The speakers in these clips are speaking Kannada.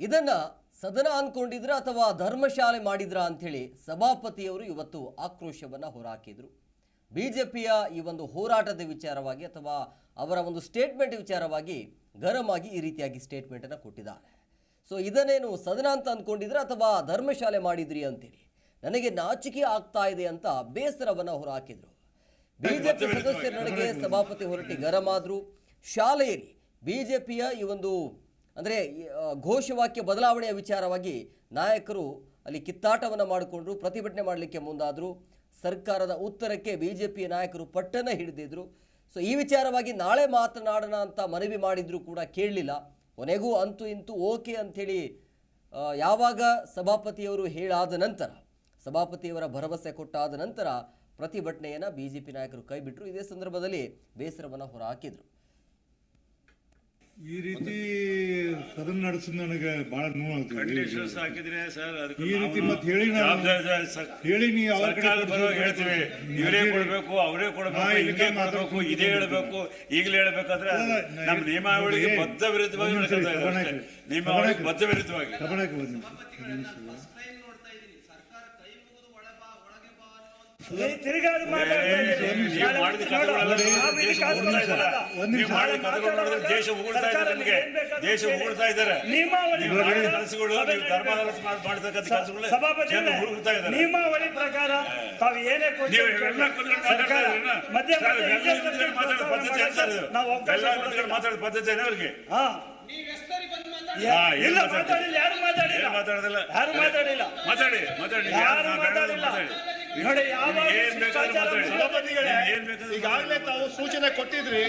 ಇದನ್ನ ಸದನ ಅಂದ್ಕೊಂಡಿದ್ರ ಅಥವಾ ಧರ್ಮಶಾಲೆ ಮಾಡಿದ್ರ ಅಂಥೇಳಿ ಸಭಾಪತಿಯವರು ಇವತ್ತು ಆಕ್ರೋಶವನ್ನ ಹೊರಹಾಕಿದ್ರು ಪಿಯ ಈ ಒಂದು ಹೋರಾಟದ ವಿಚಾರವಾಗಿ ಅಥವಾ ಅವರ ಒಂದು ಸ್ಟೇಟ್ಮೆಂಟ್ ವಿಚಾರವಾಗಿ ಗರಂ ಆಗಿ ಈ ರೀತಿಯಾಗಿ ಸ್ಟೇಟ್ಮೆಂಟ್ ಅನ್ನ ಕೊಟ್ಟಿದ್ದಾರೆ. ಸೊ ಇದನ್ನೇನು ಸದನ ಅಂತ ಅನ್ಕೊಂಡಿದ್ರ ಅಥವಾ ಧರ್ಮಶಾಲೆ ಮಾಡಿದ್ರಿ ಅಂತೇಳಿ ನನಗೆ ನಾಚಿಕೆ ಆಗ್ತಾ ಇದೆ ಅಂತ ಬೇಸರವನ್ನ ಹೊರಹಾಕಿದ್ರು ಬಿಜೆಪಿ ಸದಸ್ಯರ ನಡುವೆ ಸಭಾಪತಿ ಹೊರಟಿ ಗರಂ ಆದ್ರು ಶಾಲೆಯಲ್ಲಿ ಬಿಜೆಪಿಯ ಈ ಒಂದು ಅಂದರೆ ಘೋಷವಾಕ್ಯ ಬದಲಾವಣೆಯ ವಿಚಾರವಾಗಿ ನಾಯಕರು ಅಲ್ಲಿ ಕಿತ್ತಾಟವನ್ನು ಮಾಡಿಕೊಂಡ್ರು, ಪ್ರತಿಭಟನೆ ಮಾಡಲಿಕ್ಕೆ ಮುಂದಾದರು, ಸರ್ಕಾರದ ಉತ್ತರಕ್ಕೆ ಬಿ ಜೆ ಪಿ ನಾಯಕರು ಪಟ್ಟನ ಹಿಡಿದಿದ್ರು. ಸೊ ಈ ವಿಚಾರವಾಗಿ ನಾಳೆ ಮಾತನಾಡೋಣ ಅಂತ ಮನವಿ ಮಾಡಿದರೂ ಕೂಡ ಕೇಳಲಿಲ್ಲ. ಕೊನೆಗೂ ಅಂತೂ ಇಂತೂ ಓಕೆ ಅಂಥೇಳಿ ಯಾವಾಗ ಸಭಾಪತಿಯವರು ಹೇಳಾದ ನಂತರ, ಸಭಾಪತಿಯವರ ಭರವಸೆ ಕೊಟ್ಟಾದ ನಂತರ ಪ್ರತಿಭಟನೆಯನ್ನು ಬಿ ಜೆ ಪಿ ನಾಯಕರು ಕೈಬಿಟ್ಟರು ಇದೇ ಸಂದರ್ಭದಲ್ಲಿ ಬೇಸರವನ್ನು ಹೊರಹಾಕಿದರು ಈ ರೀತಿ ಸದನ ನಡೆಸಿದ್ ನನಗೆ ಬಹಳ ಕಂಡೀಷನ್ಸ್ ಹಾಕಿದ್ರೆ ಸರ್ ಅದಕ್ಕೆ ಈ ರೀತಿ ಮತ್ತೆ ಹೇಳಿ ನಾನು- ಹೇಳಿ ನೀವು ಅವ್ರ ಕಡೆ ಹೇಳ್ತೀವಿ. ಇವರೇ ಕೊಡ್ಬೇಕು ಅವರೇ ಕೊಡಬೇಕು ಇಲ್ಲೇ ಇದೇ ಹೇಳ್ಬೇಕು ಈಗಲೇ ಹೇಳ್ಬೇಕಾದ್ರೆ ನಮ್ಮ ನಿಯಮಾವಳಿಗೆ ಬದ್ಧ ವಿರುದ್ಧವಾಗಿ. ನಿಯಮಾವಳಿಗೆ ಬದ್ಧ ವಿರುದ್ಧವಾಗಿ ಸಭಾನಾಯಕ ಒಂದು ನಿಮಿಷ, ಒಂದು ನಿಮಿಷ. ತಿರ್ಗಾ ಅದು ಮಾತಾಡ್ತಾ ಇದ್ದೀರಿ. ನೀವು ಮಾಡಿದ ಕಥೆಗಳೆಲ್ಲ ನಾವು ದೇಶ ಇದಕ್ಕೆ ಉಗುಳ್ತಾ ಇದ್ದಾರೆ. ಒಂದ್ ನಿಮಿಷ. ನೀವು ಮಾಡಿದ ದೇಶ ಉಗುಳ್ತಾ ಇದ್ದಾರೆ. ನಿಮಗೆ. ದೇಶ ಉಗುಳ್ತಾ ಇದ್ದಾರೆ. ಕೆಲಸಗಳು ಮಾಡ್ತಕ್ಕಂಥ ಕೆಲಸಗಳು ಉಗುಳ್ತಾ ಇದ್ದಾರೆ. ನಿಯಮಾವಳಿ ಪ್ರಕಾರ ತಾವು ಏನೇ? ಮಧ್ಯ ಪದ್ಧತಿ ನಾವು. ಮಾತಾಡೋ ಪದ್ಧತಿ ಅವ್ರಿಗೆ? ಹಾ. ಇಲ್ಲ? ಮಾತಾಡಿಲ್ಲ ಯಾರು ಮಾತಾಡಿಲ್ಲ. ಮಾತಾಡೋದಿಲ್ಲ. ಯಾರು ಮಾತಾಡಿಲ್ಲ. ಮಾತಾಡಿ ಮಾತಾಡಿ. ಯಾರು ಮಾತಾಡಿಲ್ಲ. ಮಾತಾಡಿ. ನೋಡಿ ಈಗಾಗಲೇ ತಾವು ಸೂಚನೆ ಕೊಟ್ಟಿದ್ರಿ.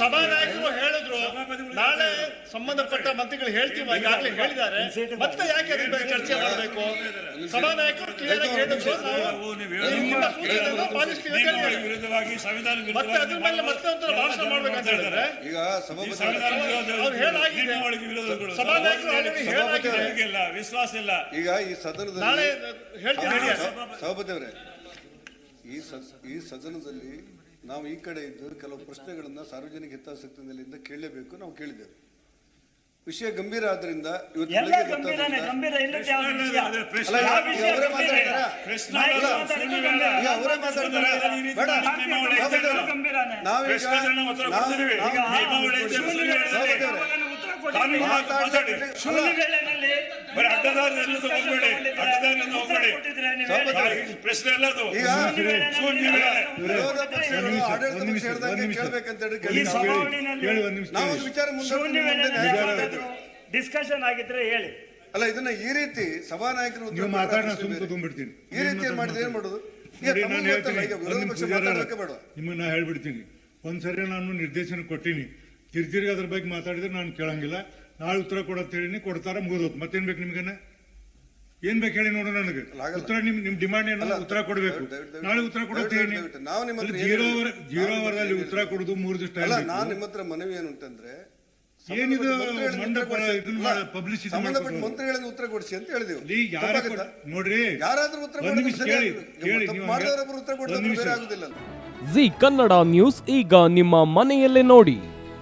ಸಭಾನಾಯಕರು ಹೇಳಿದ್ರು. ನಾಳೆ ಸಂಬಂಧಪಟ್ಟ ಮಂತ್ರಿಗಳು ಹೇಳ್ತೀವಿ ಈಗಾಗಲೇ ಹೇಳಿದ್ದಾರೆ. ಮತ್ತೆ ಯಾಕೆ ಅದ್ರ ಬಗ್ಗೆ ಚರ್ಚೆ ಮಾಡಬೇಕು? ಸಭಾನಾಯಕರು ಕ್ಲಿಯರ್ ಆಗಿ ಹೇಳಿದ್ರು ನಾವು ನಾವು ನೀವು ಹೇಳೋದು ನಿಮ್ಮ ಸೂಚನೆಯನ್ನು ಪಾಲಿಸ್ತೀವಿ ಅಂತ ನಿಯಮಾವಳಿ ವಿರುದ್ಧವಾಗಿ ಸಂವಿಧಾನ ಮತ್ತೆ ಅದ್ರ ಮೇಲೆ ಮತ್ತೆ ಒಂಥರ ಭಾಷಣ ಮಾಡ್ಬೇಕಂತ ಹೇಳಿದ್ರೆ? ಈಗ ಸಭಾಪತಿ ಸಂವಿಧಾನ ವಿರೋಧ ಅವ್ರು ಹೇಳಾಗಿದೆ. ನಿಯಮಾವಳಿಗೆ ವಿರೋಧಗಳು ಸಭಾನಾಯಕರು already ಹೇಳಾಗಿದೆ. ಇಲ್ಲ ವಿಶ್ವಾಸ ಇಲ್ಲ. ಈಗ ಈ ಸದನದಲ್ಲಿ ನಾಳೆ ಹೇಳ್ತೀವಿ ಹೇಳಿ. ಸಭಾಪತಿ ಅವರೇ. ಈ ಸದ್- ಈ ಸದನದಲ್ಲಿ ನಾವು ಈ ಕಡೆ ಇದ್ದು ಕೆಲವು ಪ್ರಶ್ನೆಗಳನ್ನ ಸಾರ್ವಜನಿಕ ಹಿತಾಸಕ್ತಿಯಿಂದ ಕೇಳಲೇಬೇಕು ನಾವು ಕೇಳಿದ್ದೇವೆ. ವಿಷಯ ಗಂಭೀರ ಆದ್ರಿಂದ ಇವತ್ತು ಎಲ್ಲ ಬೆಳಗ್ಗೆ ಗಂಭೀರನೇ ಗೊತ್ತಾದ್ರಿಂದ- ಗಂಭೀರ ಇಲ್ಲದ ಯಾವ ವಿಷಯ ಅದೇ ಪ್ರಶ್ನೆ ಯಾವ ಈಗ ವಿಷಯ ಅವರೇ ಗಂಭೀರ ಇಲ್ಲ. ಮಾತಾಡ್ತಾರಾ? ಪ್ರಶ್ನೆ ನಾಯಕರು ಅಲ್ಲ, ಮಾತಾಡಿದ್ದು ಸುಳ್ಳು ಗಂಭೀರ. ಈಗ ಅವರೇ ಮಾತಾಡ್ತಾರೆ. ಬೇಡ. ನಿಯಮಾವಳಿ ಮಾತಾಡಿದ್ದು ಇರ್ತದೆ. ಗಂಭೀರನೇ. ನಾವೀಗ ಪ್ರಶ್ನೆಗೆ ನಾವು ಉತ್ತರ ನಾವು- ಕೊಡ್ತೀವಿ. ನಾವು- ನಿಯಮಾವಳಿ ಇದೆ, ಸುಳ್ಳು ಹೇಳಿದ್ರೆ ಸಭಾಪತಿ ಮಾತಾಡಿ. ಶೂನ್ಯಗಳಲ್ಲಿ ಬರೀ ಅಡ್ಡದಾರಿಯಲ್ಲಿ ಹೋಗ್ಬೇಡಿ. ಹೋಗ್ಬೇಡಿ. ನೀವು ಸಭಾಪತಿ ಪ್ರಶ್ನೆ ಅಲ್ಲ ಅದು. ಶೂನ್ಯ ಡಿಸ್ಕಷನ್ ಆಗಿದ್ರೆ ಹೇಳಿ. ಅಲ್ಲ ಇದನ್ನ ಈ ರೀತಿ ಸಭಾನಾಯಕರು ಉತ್ತರ ನೀವು ಕೊಟ್ರೆ ಮಾತಾಡಿ ನಾನು ಸುಮ್ಮನೆ ಬೇರೆ. ಕೂತ್ಕೊಂಡ್ಬಿಡ್ತೀನಿ. ಈ ರೀತಿ ಏನ್ ಮಾಡಿದ್ರೆ ಏನ್ ಮಾಡೋದು? ನಾನು ಹೇಳ್ತೀನಿ. ನಿಮ್ಮನ್ನ ನಾ ಹೇಳ್ಬಿಡ್ತೀನಿ. ಒಂದ್ಸರಿ ನಾನು ನಿರ್ದೇಶನ ಕೊಟ್ಟಿನಿ. ತಿರ್ತಿರ್ಗಿ ಅದ್ರ ಬಗ್ಗೆ ಮಾತಾಡಿದ್ರೆ ನಾನು ಕೇಳಂಗಿಲ್ಲ. ನಾಳೆ ಉತ್ತರ ಕೊಡತ್ ಹೇಳಿನಿ ಕೊಡ್ತಾರ ಮುಗಿದೋತ್. ಮತ್ತೇನ್ ಬೇಕು ನಿಮ್ಗನ? ಏನ್ ಬೇಕು ಹೇಳಿ ನೋಡು ನನಗೆ. ಉತ್ತರ ನಿಮ್ ನಿಮ್ ಡಿಮಾಂಡ್ ಏನು ಉತ್ತರ ಕೊಡ್ಬೇಕು. ನಾಳೆ ಉತ್ತರ ಕೊಡತ್ ದಯವಿಟ್ಟು- ಹೇಳಿ. ದಯವಿಟ್ಟು. ನಾವು ನಿಮ್ಮ ಹತ್ರ ಜೀರೋ ಅವರ್ ಜೀರೋ ಅವರ್ ಅವರ್ದಲ್ಲಿ ಉತ್ತರ ಕೊಡುದು ಮೂರು ದಿವಸ ಅಲ್ಲ ಟೈಮ್ ನಾನು ನಿಮ್ಮ ಹತ್ರ ಮನವಿ ಏನು ಅಂತಂದ್ರೆ ಏನಿದು ಸಂಬಂಧಪಟ್ಟ ಮಂತ್ರಿಗಳಿಂದ ಮಂಡ ಉತ್ತರ ಕೊಡಿಸಿ. ಇದನ್ನ ಅಲ್ಲ, ಮಾಡಿ- publicity ಸಂಬಂಧಪಟ್ಟ ಮಾಡ್ಕೊಂಡು. ಮಂತ್ರಿಗಳಿಂದ ಉತ್ತರ ಕೊಡಿಸಿ ಅಂತ ಹೇಳಿದೆವು. ಯಾರ ನೋಡ್ರಿ. ಯಾರಾದ್ರೂ ಉತ್ತರ ಕೇಳಿ ಕೇಳಿ ಮಾಡಿದವರೊಬ್ರು ಉತ್ತರ ಕೊಡ್ತಾರೆ. ಬೇರೆ ಆಗುದಿಲ್ಲ ಜಿ ಕನ್ನಡ ನ್ಯೂಸ್ ಈಗ ನಿಮ್ಮ ಮನೆಯಲ್ಲೇ ನೋಡಿ.